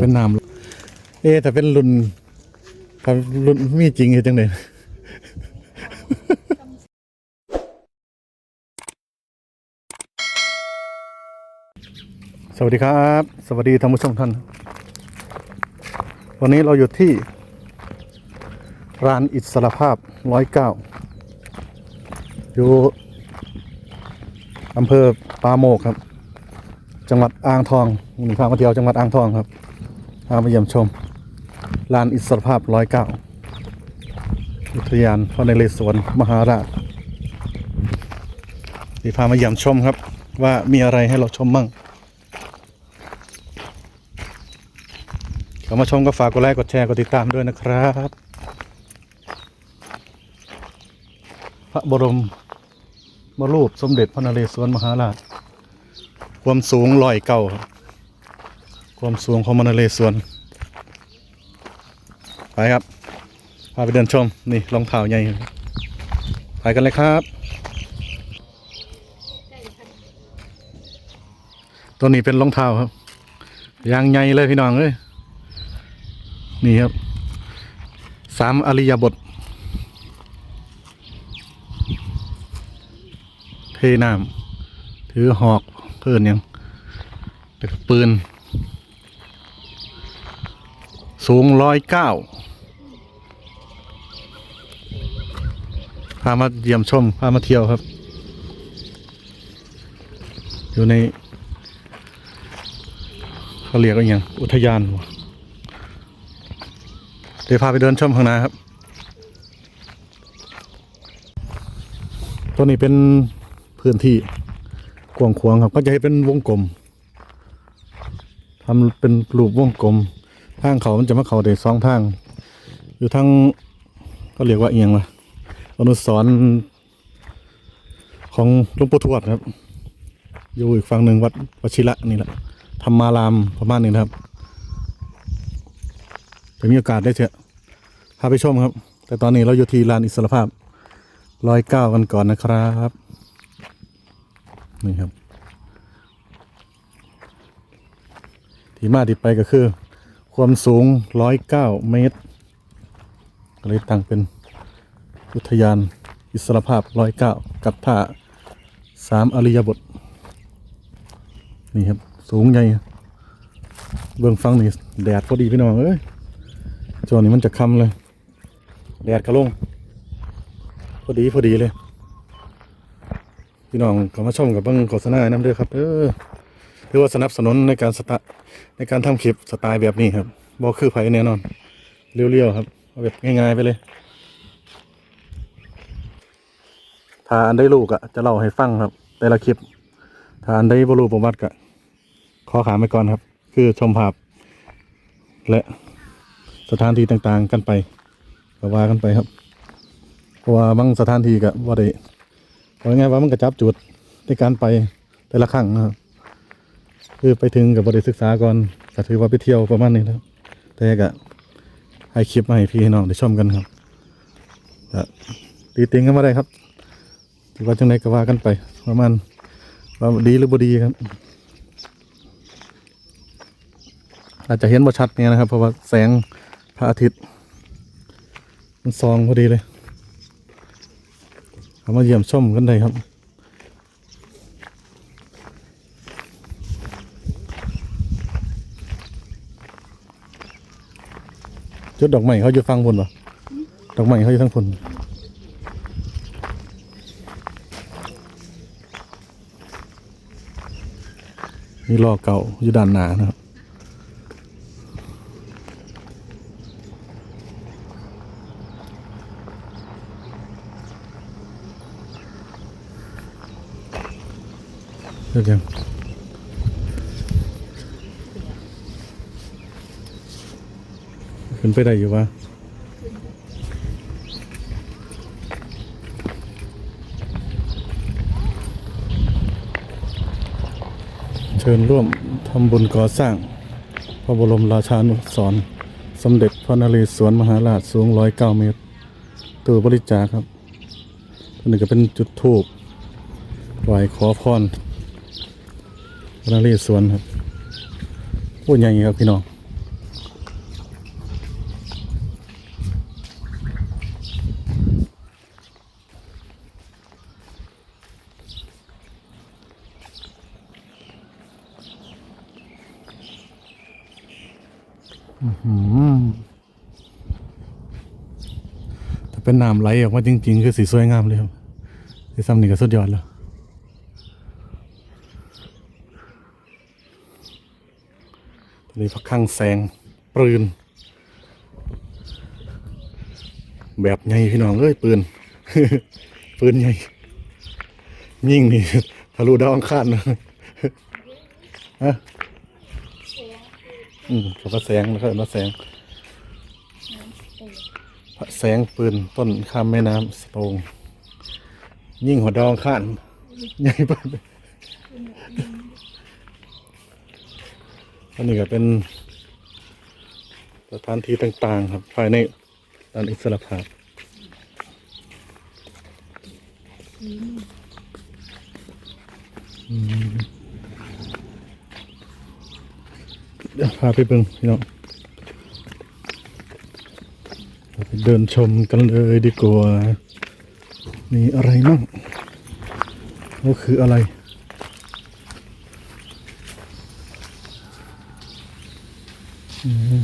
เป็นน้ำเอ๊แต่เป็นรุ่นถ้ารุ่นมีจริงเหรอจังเลยสวัสดีครับ สวัสดีท่านผู้ชมท่าน วันนี้เราอยู่ที่ ร้านอิสรภาพร้อยเก้าอยู่ อำเภอปาโมกครับ จังหวัดอ่างทองมีพามาเที่ยวจังหวัดอ่างทองครับพามาเยี่ยมชมร้านอิสรภาพร้อยเก้าอุทยานพระนเรศวรมหาราชที่พามาเยี่ยมชมครับ ว่ามีอะไรให้เราชมมั่งเข้ามาชมก็ฝากกดไลค์กดแชร์กดติดตามด้วยนะครับ พระบรม มรูปสมเด็จพระนเรศวรมหาราช ความสูงลอยเก้าความสูงของพระนเรศวรไปครับ พาไปเดินชม นี่รองเท้าใหญ่ ไปกันเลยครับ ตัวนี้เป็นรองเท้าครับ ยางใหญ่เลยพี่น้องเอ้ย นี่ครับ สามอริยบท เทน้ำถือหอกเพื่อนยังแล้วก็ปืน สูงร้อยเก้าพามาเยี่ยมชมพามาเที่ยวครับ อยู่ในเขาเรียกว่าอย่างอุทยานเดี๋ยวพาไปเดินชมข้างหน้าครับ ตัวนี้เป็น พื้นที่กว้างขวางครับ ก็จะให้เป็นวงกลมทำเป็นรูปวงกลม ทางเขามันจะมาเขาได้สองทาง อยู่ทางก็เรียกว่าเอียงวะอนุสรณ์ของหลวงปู่ทวดครับ อยู่อีกฝั่งหนึ่งวัดวชิระนี่แหละธรรมารามประมาณนี้นะครับจะมีโอกาสได้เถอะพาไปชมครับ แต่ตอนนี้เราอยู่ที่ลานอิสรภาพร้อยเก้ากันก่อนนะครับ นี่ครับ ที่มาที่ไปก็คือ ความสูงร้อยเก้าเมตร ก็เลยตั้งเป็นอุทยานอิสรภาพร้อยเก้ากับท่าสามอริยบท นี่ครับ สูงใหญ่เบื้องฟังนี่แดดพอดีพี่น้องเอ้ยช่วงนี้มันจะคำเลย แดดก็ลงพอดีพอดีเลย พี่น้องก็มาชมกับเบิ้งโฆษณาน้ำเด้อครับเออถือว่าสนับสนุนในการสตะในการทำคลิปสไตล์แบบนี้ครับบอคือไผแน่นอน เรียวๆครับเอาแบบง่ายๆไปเลย ถ้าอันได้ลูกอะจะเล่าให้ฟังครับ แต่ละคลิป ถ้าอันได้บรูประวัติกะขอขามไปก่อนครับ คือชมภาพ และสถานที่ต่างๆกันไปก็ว่ากันไปครับ เพราะว่าบางสถานที่ก็ว่าได้ ว่าไงายว่ามันกระจับจุดในการไปแต่ละครั้งนะครับ คือไปถึงกับบริศึกษาก่อนก็ถือว่าไปเที่ยวประมาณนี้นะครับแต่ก็ให้คลิปมาให้พี่ให้น้องได้ชมกันครับตีติงกันมาได้ครับถือว่าจังไดก็ว่ากันไปประมาณว่าดีหรือบ่ดีครับ อาจจะเห็นบ่ชัดเนี่ยนะครับ เพราะว่าแสงพระอาทิตย์ มันซองพอดีเลย เอามาเยี่ยมชมกันได้ครับจุดดอกไม้เขาอยู่ฟังพุ่นปะดอกไม้เขาอยู่ทั้งพุ่นมีล้อเก่าอยู่ด้านหน้านะครับ เดี๋ยวยังขึ้นไปได้อยู่วะเชิญร่วมทำบุญก่อสร้าง พระบรมราชานุสรสมเด็จพระนเรศวรมหาราชสูงร้อยเก้าเมตร ตัวบริจาคครับตัวนี้ก็เป็นจุดทูบไหวขอพร นเรศวรครับโอ้ใหญ่ครับพี่น้องอื้อหือถ้าเป็นน้ำไหลออกมาจริงๆ คือสีสวยงามเลยครับที่ซ้ำนี่ก็สุดยอดแล้ว ตอ นนี้พักข้างแสงปืน แบบใหญ่พี่น้องเอ้ยปืน ปืนใหญ่ ยิ่งนี่ทะลุดาวอังคารเลยฮะอืมเขาก็แสงนะครับมาแสงพระแสงปืนต้นข้ามแม่น้ำสตงยิ่งหัวดอังคารใหญ่ไป อันนี้ก็เป็นสถานที่ต่างๆ ครับ ภายในด้านอิสระภาพเดี๋ยวพาไปเบิ่งพี่น้องเราไปเดินชมกันเลยดีกว่า มีอะไรมั่งก็คืออะไร อืม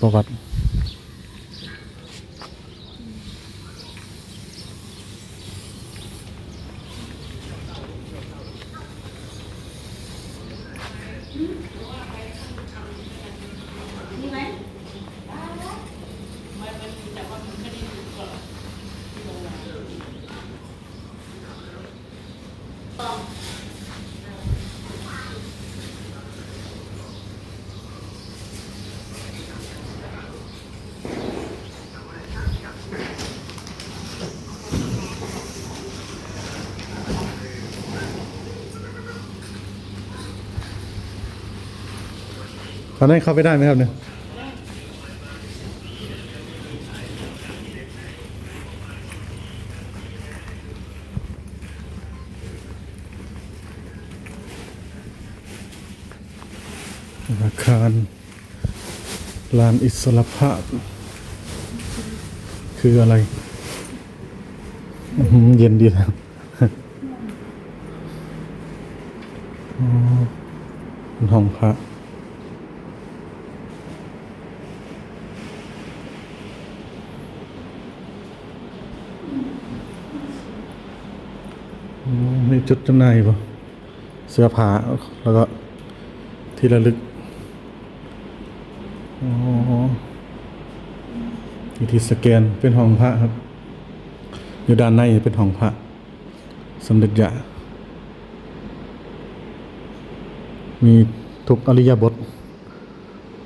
ประวัติ อนนั้นเข้าไปได้ไหมครับเนี่ยอาคารลานอิสระภาพ คืออะไร เย็นดีนะอ๋อเป็นห้องพระ อืมมี จุดจำหน่ายปะเสื้อผ้าแล้วก็ที่ระลึกอ๋อวิธีสแกนเป็นห้องพระครับ อยู่ด้านในเป็นห้องพระสมเด็จยามีทุกอริยบท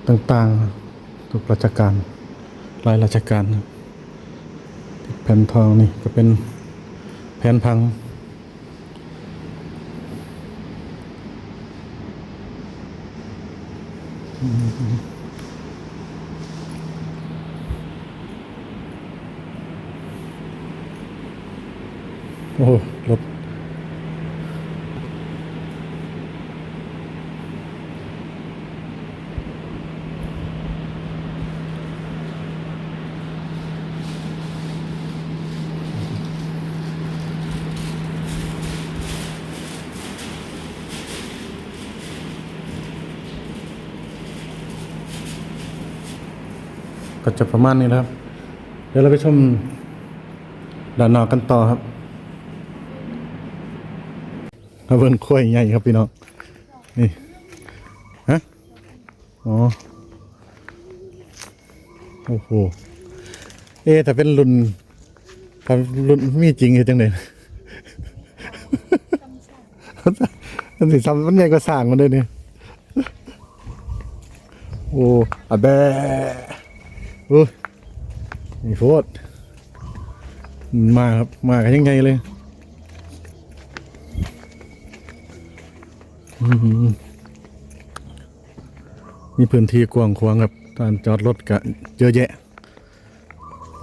ต่างๆ ทุกราชการรายราชการครับแผ่นทองนี่ก็เป็นแผ่นพัง โก็จะประมาณนี้นะครับ เดี๋ยวเราไปชมด้านนอกกันต่อครับมาเบิ่งข้อยใหญ่ครับพี่น้อง นี่ ฮะ อ๋อ โอ้โห เอ๊แต่เป็นรุ่นถ้ารุ่นมีจริงเหรอจังเลยมันสิซ้ำมันใหญ่กว่าสางมันเลยเนี่ย โอ้อะแบะโอ้ยนี่โฟดมาครับ มากันยังไงเลยมีพื้นที่กว้างขวางครับการจอดรถก็เยอะแยะ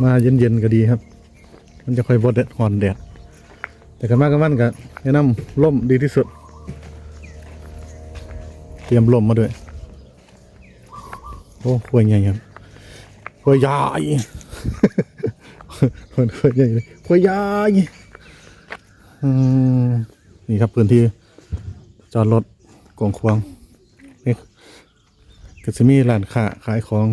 มาเย็นๆก็ดีครับ มันจะค่อยบดแดดหอนแดด แต่กันมากกันมันก็แนะนำร่มดีที่สุด เตรียมลมมาด้วย โอ้ควยใหญ่ครับ ควยใหญ่คนควยใหญ่เลยควยใหญ่อืมนี่ครับพื้นที่จอดรถกวางควงนี่ก็จะมีร้านค้าขายของ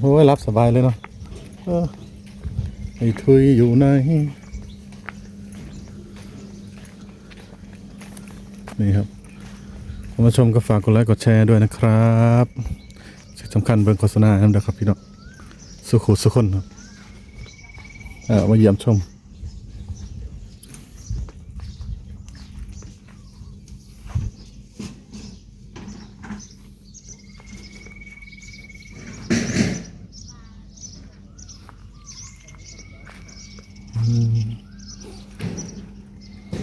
โอ้ยรับสบายเลยเนาะไอ้ทุยอยู่ไหน นี่ครับคุณผู้ชมก็ฝากกดไลค์กดแชร์ด้วยนะครับสิ่งสำคัญเบิ่งโฆษณานะครับพี่น้องสุขุสุขคนครับมาเยี่ยมชม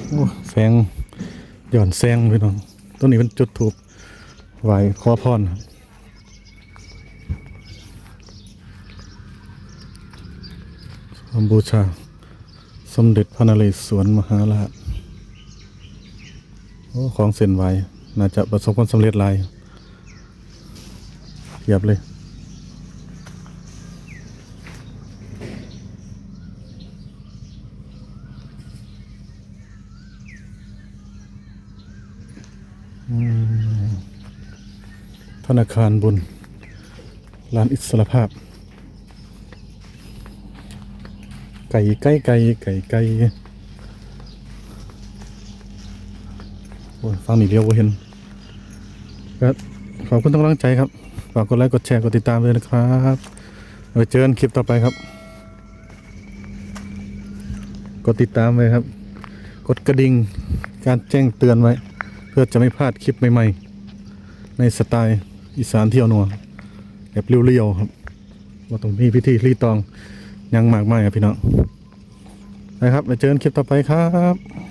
โอ้แสงหย่อน แสงพี่น้องต้นนี้เป็นจุดถูกไหวขอพรครับคำบูชา สมเด็จพระนเรศวรมหาราชโอ้ของเส้นไหวน่าจะประสบความสำเร็จหลายเทียบเลย ธนาคารบุญร้านอิสระภาพ ไก่ไก่ไก่ไก่ไก่โอ้ฟังหนี่เดียวก็เห็นก็ขอบคุณทุกกำลังใจครับ ฝากกดไลค์ กดแชร์ กดติดตามเลยนะครับไว้เจอกันคลิปต่อไปครับ กดติดตามไว้ครับ กดกระดิ่ง การแจ้งเตือนไว้ เพื่อจะไม่พลาดคลิปใหม่ๆ ในสไตล์อีสานเที่ยวนัวแบบเรียวๆครับว่าตรงนี้พิธีรีตองยังมากมายครับพี่น้องนะครับไปเจอกันคลิปต่อไปครับ